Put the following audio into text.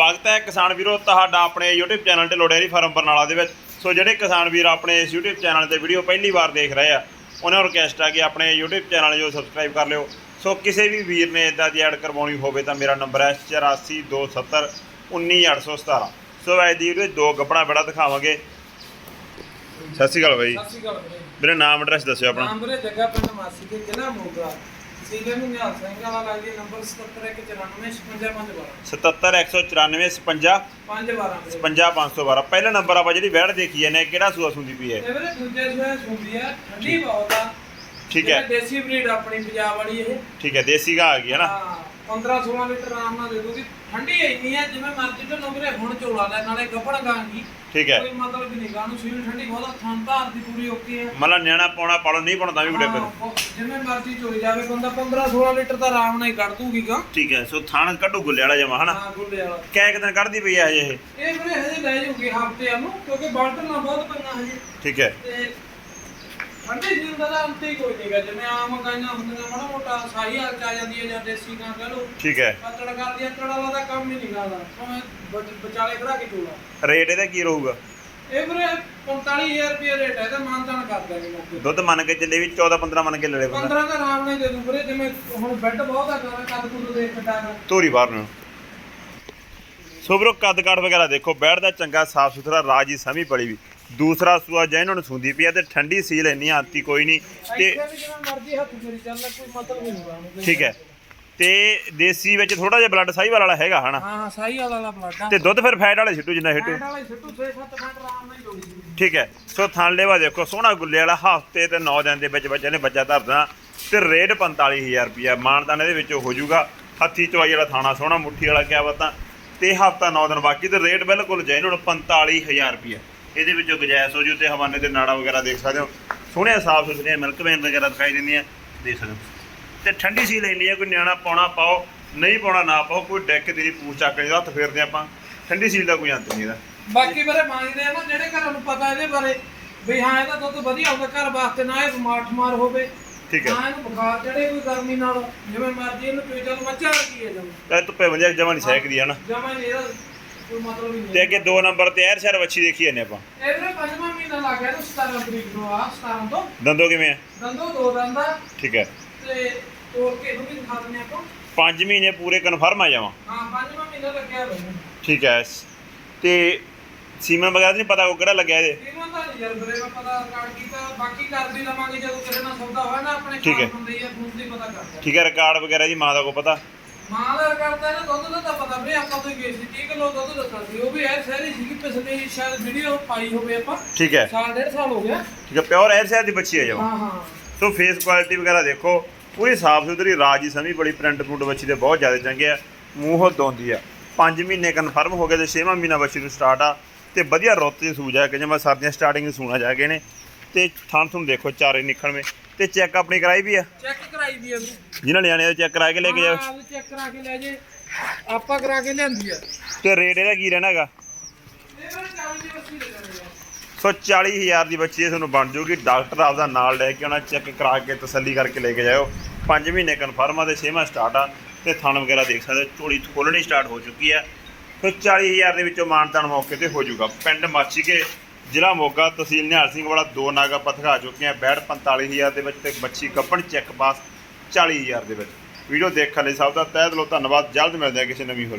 ਸਵਾਗਤ ਹੈ ਕਿਸਾਨ ਵੀਰੋ ਤੁਹਾਡਾ ਆਪਣੇ YouTube ਚੈਨਲ ਤੇ ਲੋੜੇਰੀ ਫਾਰਮ ਬਰਨਾਲਾ ਦੇ ਵਿੱਚ। ਸੋ ਜਿਹੜੇ ਕਿਸਾਨ ਵੀਰ ਆਪਣੇ ਇਸ YouTube ਚੈਨਲ ਤੇ ਵੀਡੀਓ ਪਹਿਲੀ ਵਾਰ ਦੇਖ ਰਹੇ ਆ ਉਹਨਾਂ ਨੂੰ ਰਿਕਵੈਸਟ ਆ ਕਿ ਆਪਣੇ YouTube ਚੈਨਲ ਜੋ ਸਬਸਕ੍ਰਾਈਬ ਕਰ ਲਿਓ। ਸੋ ਕਿਸੇ ਵੀ ਵੀਰ ਨੇ ਇਦਾਂ ਦੀ ਐਡ ਕਰਵਾਉਣੀ ਹੋਵੇ ਤਾਂ ਮੇਰਾ ਨੰਬਰ ਹੈ 8427 19817 ਸੋ ਅੱਜ ਦੀ ਵੀਡੀਓ ਦੋ ਗੱਪਣਾ ਬੜਾ ਦਿਖਾਵਾਂਗੇ। ਸਤਿ ਸ਼੍ਰੀ ਅਕਾਲ ਬਾਈ। ਸਤਿ ਸ਼੍ਰੀ ਅਕਾਲ ਵੀਰੇ। ਨਾਮ ਐਡਰੈਸ ਦੱਸਿਓ ਆਪਣਾ। ਨਾਮ ਵੀਰੇ ਜੱਗਾ ਪਿੰਡ ਮਾਸੀ ਦੇ ਜ਼ਿਲ੍ਹਾ ਮੋਗਾ। ਨੂੰ ਨਿਹਾਲ ਸਿੰਘ ਵਾਲਾ ਲੱਗਦੀ ਨੰਬਰ 7794955512 77194 56 512 ਵੀਰੇ 50512 ਪਹਿਲਾ ਨੰਬਰ ਆਪਾਂ ਜਿਹੜੀ ਵੈੜ ਦੇਖੀ ਜਾਂਦੇ ਕਿਹੜਾ ਸੂਆ ਸੁੰਦੀ ਪਈ ਹੈ? ਇਹ ਵੀਰੇ ਦੂਜੇ ਸੂਏ ਸੁੰਦੀ ਆ ਠੰਡੀ ਬਹੁਤ ਆ। ਠੀਕ ਹੈ। ਦੇਸੀ ਬਰੀਡ ਆਪਣੀ ਪੰਜਾਬ ਵਾਲੀ ਇਹ। ਠੀਕ ਹੈ ਦੇਸੀ ਘਾਹ ਆ ਗਈ ਹੈ ਨਾ? ਹਾਂ 15 16 ਲੀਟਰ ਆਰਾਮ ਨਾਲ ਦੇ ਦੂਗੀ ਠੰਡੀ ਇੰਨੀ ਆ ਜਿਵੇਂ ਮਰਜ਼ੀ ਤੋਂ ਨੰਬਰੇ ਹੁਣ ਝੋਲਾ ਲੈ ਨਾਲੇ ਗੱਪਣ ਗਾਂਗੀ। ਠੀਕ ਹੈ। ਕੋਈ ਮਤਲਬ ਨਹੀਂ ਗਾਂ ਨੂੰ ਸੀਲ ਠੰਡੀ ਬਹੁਤ ਥਾਂ ਧਾਰ ਦੀ ਪੂਰੀ ਓਕੇ ਆ ਮਤਲਬ ਨਿਆਣਾ ਪਾਉਣਾ ਪਾਲੋ ਨਹੀਂ ਪਾਉਣਾ ਤਾਂ ਵੀ ਬੜੇ ਹਾਂ, ਉਹ ਜਿਵੇਂ ਮਰਜ਼ੀ ਚੋਈ ਜਾਵੇ ਬੰਦਾ 15 16 ਲੀਟਰ ਤਾਂ ਆਰਾਮ ਨਾਲ ਹੀ ਕੱਢ ਦੂਗੀ ਗਾ ਠੀਕ ਹੈ ਸੋ ਥਾਣ ਕੱਢੂ ਗੁੱਲੇ ਵਾਲਾ ਜਮਾ ਹਨਾ? ਹਾਂ ਗੁੱਲੇ ਵਾਲਾ। ਕਿਆ ਇੱਕ ਦਿਨ ਕੱਢਦੀ ਪਈ ਹੈ ਹਜੇ ਇਹ? ਇਹ ਵੀਰੇ ਹਜੇ ਲੈ ਜੂਗੀ ਹਫ਼ਤੇ ਨੂੰ ਕਿਉਂਕਿ ਬਾਲਟਨਾਂ ਬਹੁਤ ਪਈਆਂ ਹਜੇ। ਠੀਕ ਹੈ। ਤੇ ਠੰਡੇ ਦਾ ਤਾਂ ਅੰਤ ਹੀ ਕੋਈ ਨਹੀਂਗਾ ਜਿਵੇਂ ਆਮ ਗਾਈਆਂ ਹੁੰਦੀਆਂ ਮਾੜਾ ਮੋਟਾ ਸਾਈ ਹਾਲ ਚ ਆ ਜਾਂਦੀ ਹੈ ਜਾਂ ਦੇਸੀ ਗਾਂ ਕਹ ਲਓ। ਠੀਕ ਹੈ। ਪਤੜ ਕਰਦੀ ਆ ਵਾਲਾ ਦਾ ਕੰਮ ਹੀ ਨਹੀਂ ਕਰਦਾ ਭਾਵੇਂ ਬ- ਵਿਚਾਲੇ ਖੜਾ ਕੇ ਚੋਲਾ। ਰੇਟ ਇਹਦਾ ਕੀ ਰਹੂਗਾ? ਇਹ ਵੀਰੇ 45000 ਰੁਪਏ ਰੇਟ ਹੈ ਤੇ ਮਾਨਤਾਨ ਕਰ ਦਾਂਗੇ ਮੌਕੇ ਤੇ। ਦੁੱਧ ਮੰਨ ਕੇ ਚੱਲੇ ਵੀ 14 15 ਮੰਨ ਕੇ ਲੈ ਲੈ ਬੰਦਾ। 15 ਦਾ ਆਰਾਮ ਨਾਲ ਦੇ ਦੂੰ ਵੀਰੇ ਜਿਵੇਂ ਹੁਣ ਬੈੱਡ ਬਹੁਤ ਆ ਕਰ ਕੱਦ ਕੁੱਦ ਦੇਖ ਕਟਾਗਾ ਧੋਰੀ ਬਾਹਰ ਨੂੰ। ਸੋ ਵੀਰੋ ਕੱਦ ਕਾਠ ਵਗੈਰਾ ਦੇਖੋ ਬੈਠਦਾ ਚੰਗਾ ਸਾਫ਼ ਸੁਥਰਾ ਰਾਜੀ ਸਮੀ ਪੜੀ ਵੀ। ਦੂਸਰਾ ਸੂਆ ਜੈ ਇਹਨਾਂ ਨੂੰ ਸੁੰਦੀ ਪਈ ਆ ਤੇ ਠੰਡੀ ਸੀਲ ਇੰਨੀ ਆਂਤੀ ਕੋਈ ਨਹੀਂ ਤੇ ਮਰਜ਼ੀ ਹੱਥ ਫੇਰੀ ਕੋਈ ਮਤਲਬ ਨਹੀਂ ਠੀਕ ਹੈ। ਤੇ ਦੇਸੀ ਵਿੱਚ ਥੋੜਾ ਜਿਹਾ ਬਲੱਡ ਸਾਈਵਾਲ ਵਾਲਾ ਹੈਗਾ ਹਨਾ? ਹਾਂ ਹਾਂ ਸਾਈ ਵਾਲਾ ਪਲਾਟਾ ਤੇ ਦੁੱਧ ਫਿਰ ਫੈਟ ਵਾਲੇ ਛਿੱਟੂ ਜਿੰਨਾ ਛਿੱਟੂ ਫੈਟ ਵਾਲੇ ਸਿੱਟੂ 6-7 ਫੈਟ ਆਰਾਮ ਨਾਲ ਹੀ ਜੋੜੀ ਠੀਕ ਹੈ। ਸੋ ਥਣ ਲੈਵਾ ਦੇਖੋ ਸੋਹਣਾ ਗੁੱਲੇ ਵਾਲਾ ਹਫ਼ਤੇ ਤੇ 9 ਦਿਨ ਦੇ ਵਿੱਚ ਬੱਚੇ ਨੇ ਬੱਚਾ ਧਰਦਾ ਤੇ ਰੇਟ 45000 ਰੁਪਿਆ ਮਾਨਦਾਨ ਇਹਦੇ ਵਿੱਚ ਹੋ ਜਾਊਗਾ। ਹੱਥੀ ਚਵਾਈ ਵਾਲਾ ਥਾਣਾ ਸੋਹਣਾ ਮੁੱਠੀ ਵਾਲਾ ਕਿਆ ਬਤਾ। ਤੇ ਹਫਤਾ 9 ਦਿਨ ਬਾਕੀ ਤੇ ਰੇਟ ਬਿਲਕੁਲ ਹੁਣ 45000 ਰੁਪਿਆ ਇਹਦੇ ਵਿੱਚੋਂ ਗੁਜਾਇਸ਼ ਹੋ ਜੂ ਤੇ ਹਵਾਨੇ ਤੇ ਨਾੜਾ ਵਗੈਰਾ ਦੇਖ ਸਕਦੇ ਹੋ। ਸੋਹਣੇ ਸਾਫ਼ ਸੁਥਰੇ ਮਿਲਕ ਵੇਨ ਵਗੈਰਾ ਦਿਖਾਈ ਦਿੰਦੀਆਂ ਦੇਖ ਸਕਦੇ ਹੋ। ਤੇ ਠੰਡੀ ਸੀ ਲੈਣੀ ਹੈ ਕੋਈ ਨਿਆਣਾ ਪਾਉਣਾ ਪਾਓ ਨਹੀਂ ਪਾਉਣਾ ਨਾ ਪਾਓ ਕੋਈ ਡੈਕ ਤੇਰੀ ਪੂਛ ਚੱਕ ਨਹੀਂ ਹੱਥ ਫੇਰਦੇ ਆਪਾਂ ਠੰਡੀ ਸੀ ਦਾ ਕੋਈ ਅੰਤ ਨਹੀਂ ਇਹਦਾ। ਬਾਕੀ ਬਾਰੇ ਮੰਗਦੇ ਆ ਨਾ ਜਿਹੜੇ ਘਰਾਂ ਨੂੰ ਪਤਾ ਇਹਦੇ ਬਾਰੇ ਵੀ ਹਾਂ ਇਹਦਾ ਦੁੱਧ ਵਧੀਆ ਹੁੰਦਾ ਘਰ ਵਾਸਤੇ ਨਾ ਇਹ ਬਿਮਾਰ ਠਮਾਰ ਹੋਵੇ ਠੀਕ ਹੈ। ਨਾ ਇਹਨੂੰ ਬੁਖਾਰ ਚੜੇ ਕੋਈ ਗਰਮੀ ਨਾਲ ਜਿਵੇਂ ਮਰਜ਼ੀ ਇਹਨੂੰ ਕੋਈ ਚੱਲ ਮੱਝਾਂ ਕੀ ਹੈ ਜਮ ਇਹ ਧੁੱਪੇ ਵੰਜਿਆ ਜਮਾ ਨਹੀਂ ਸਹਿਕਦੀ ਹੈ ਨਾ? ਜਮਾ ਨਹੀਂ ਇਹਦਾ। ਕੋਈ ਮਤਲਬ ਹੀ ਤੇ ਨਹੀਂ ਅੱਗੇ ਨੰਬਰ ਤੇ ਐਰ ਸ਼ਹਿਰ ਵੱਛੀ ਦੇਖੀ ਜਾਂਦੇ ਆਪਾਂ। ਇਹਦੇ ਪੰਜਵਾਂ ਮਹੀਨਾ ਲੱਗ ਗਿਆ ਇਹਨੂੰ 17 ਤਰੀਕ ਨੂੰ ਆ 17 ਤੋਂ। ਦੰਦੋ ਕਿਵੇਂ ਆ? ਦੰਦੋ ਦੋ ਦੰਦਾ ਠੀਕ ਹੈ। ਤੇ ਤੋੜ ਕੇ ਇਹਨੂੰ ਵੀ ਦਿਖਾ ਦਿੰਦੇ ਆਪਾਂ? 5 ਮਹੀਨੇ ਪੂਰੇ ਕਨਫਰਮ ਆ ਜਾਵਾਂ। ਹਾਂ ਪੰਜਵਾਂ ਮਹੀਨਾ ਲੱਗਿਆ ਮੈਨੂੰ ਠੀਕ ਹੈ। ਤੇ ਸੀਮਨ ਵਗੈਰਾ ਨਹੀਂ ਪਤਾ ਕੋ ਕਿਹੜਾ ਲੱਗਿਆ ਇਹਦੇ ਇਹਨਾਂ ਦਾ ਨਹੀਂ ਯਾਰ ਵੀਰੇ ਮੈਂ ਪਤਾ ਕਾਰਡ ਕੀਤਾ। ਬਾਕੀ ਕਰ ਵੀ ਲਵਾਂਗੇ ਜਦੋਂ ਕਿਸੇ ਨਾਲ ਸੌਦਾ ਹੋਇਆ ਨਾ ਆਪਣੇ ਠੀਕ ਹੈ। ਕਾਰਡ ਹੁੰਦੇ ਆ ਫੋਨ ਤੇ ਪਤਾ ਕਰਦੇ ਠੀਕ ਹੈ ਰਿਕਾਰਡ ਵਗੈਰਾ ਦੀ ਮਾਂ ਦਾ ਕੋ ਪਤਾ। ਮਾਂ ਦਾ ਕਰਦਾ ਨਾ ਦੁੱਧ ਦਾ ਤਾਂ ਪਤਾ ਆਪਾਂ ਤੋਂ ਗਏ ਸੀ 30 ਕਿਲੋ ਦੁੱਧ ਦੱਸਣਾ ਸੀ ਉਹ ਵੀ ਐ ਸਹਿਰੀ ਸੀ ਪਿਛਲੀ ਸ਼ਾਇਦ ਵੀਡੀਓ ਪਾਈ ਹੋਵੇ ਆਪਾਂ। ਠੀਕ ਹੈ। ਸਾਲ ਡੇਢ ਸਾਲ ਹੋ ਗਿਆ। ਠੀਕ ਹੈ ਪਿਓਰ ਐਰ ਸ਼ਹਿਰ ਦੀ ਬੱਚੀ ਆ ਜਾਵਾਂ ਹਾਂ ਹਾਂ। ਸੋ ਫੇਸ ਕੁਆਲਿਟੀ ਵਗੈਰਾ ਦੇਖੋ ਪੂਰੀ ਸਾਫ਼ ਸੁਥਰੀ ਰਾਜੀ ਸਮੀ ਬੜੀ ਪ੍ਰਿੰਟ ਪ੍ਰਿੰਟ ਬੱਚੀ ਦੇ ਬਹੁਤ ਜ਼ਿਆਦਾ ਚੰਗੇ ਆ ਮੂੰਹੋਂ ਦੋਂਦੀ ਆ। 5 ਮਹੀਨੇ ਕਨਫਰਮ ਹੋ ਗਏ ਤੇ 6ਵਾਂ ਮਹੀਨਾ ਬੱਚੀ ਨੂੰ ਸਟਾਰਟ ਆ ਤੇ ਵਧੀਆ ਰੁੱਤ ਦੀ ਸੂਜ ਆ ਕਿ ਜਿਵੇਂ ਸਰਦੀਆਂ ਸਟਾਰਟਿੰਗ ਸੂਣਾ ਜਾ ਕੇ ਨੇ। ਤੇ ਥਣ ਤੁਹਾਨੂੰ ਦੇਖੋ ਚਾਰੇ ਨਿਕਲਵੇਂ ਤੇ ਚੈੱਕ ਆਪਣੀ ਕਰਾਈ ਵੀ ਆ? ਚੈੱਕ ਕਰਾਈ ਦੀ ਆ ਵੀ ਜਿਹਨਾਂ ਲਿਆਣੇ ਉਹ ਚੈੱਕ ਕਰਾ ਕੇ ਲੈ ਕੇ ਜਾਓ। ਹਾਂ ਚੈੱਕ ਕਰਾ ਕੇ ਲੈ ਜੇ। ਆਪਾਂ ਕਰਾ ਕੇ ਲਿਆਂਦੀ ਆ। ਤੇ ਰੇਟ ਇਹਦਾ ਕੀ ਰਹਿਣਾ ਹੈਗਾ? ਵੀਰੇ ਚਾਵਲ ਦੀ ਸੋ 40000 ਦੀ ਬੱਚੀ ਇਹ ਤੁਹਾਨੂੰ ਬਣ ਜੂਗੀ। ਡਾਕਟਰ ਆਪਦਾ ਨਾਲ ਲੈ ਕੇ ਆਉਣਾ ਚੈੱਕ ਕਰਾ ਕੇ ਤਸੱਲੀ ਕਰਕੇ ਲੈ ਕੇ ਜਾਇਓ। 5 ਮਹੀਨੇ ਕਨਫਰਮ ਆ ਤੇ 6ਵਾਂ ਸਟਾਰਟ ਆ ਤੇ ਥਣ ਵਗੈਰਾ ਦੇਖ ਸਕਦੇ ਹੋ, ਝੋਲੀ ਖੋਲਣੀ ਸਟਾਰਟ ਹੋ ਚੁੱਕੀ ਆ। ਸੋ 40000 ਦੇ ਵਿੱਚੋਂ ਮਾਨਤਾਨ ਮੌਕੇ ਤੇ ਹੋ ਜਾਊਗਾ। ਪਿੰਡ ਮਾਚੀਕੇ ਜ਼ਿਲ੍ਹਾ ਮੋਗਾ ਤਹਿਸੀਲ ਨਿਹਾਲ ਸਿੰਘ ਵਾਲਾ ਦੋ ਨਾਗਾ ਪਥਗਾ ਚੁੱਕੇ ਆ। ਬੈੜ 45000 ਦੇ ਵਿੱਚ ਤੇ ਬੱਚੀ ਕੱਪਣ ਚੈੱਕ ਪਾਸ 40000 ਦੇ ਵਿੱਚ। ਵੀਡੀਓ ਦੇਖਣ ਲਈ ਸਭ ਦਾ ਤਹਿ ਦਿਲੋਂ ਧੰਨਵਾਦ। ਜਲਦ ਮਿਲਦੇ ਹਾਂ ਕਿਸੇ ਨਵੀਂ ਹੋਰ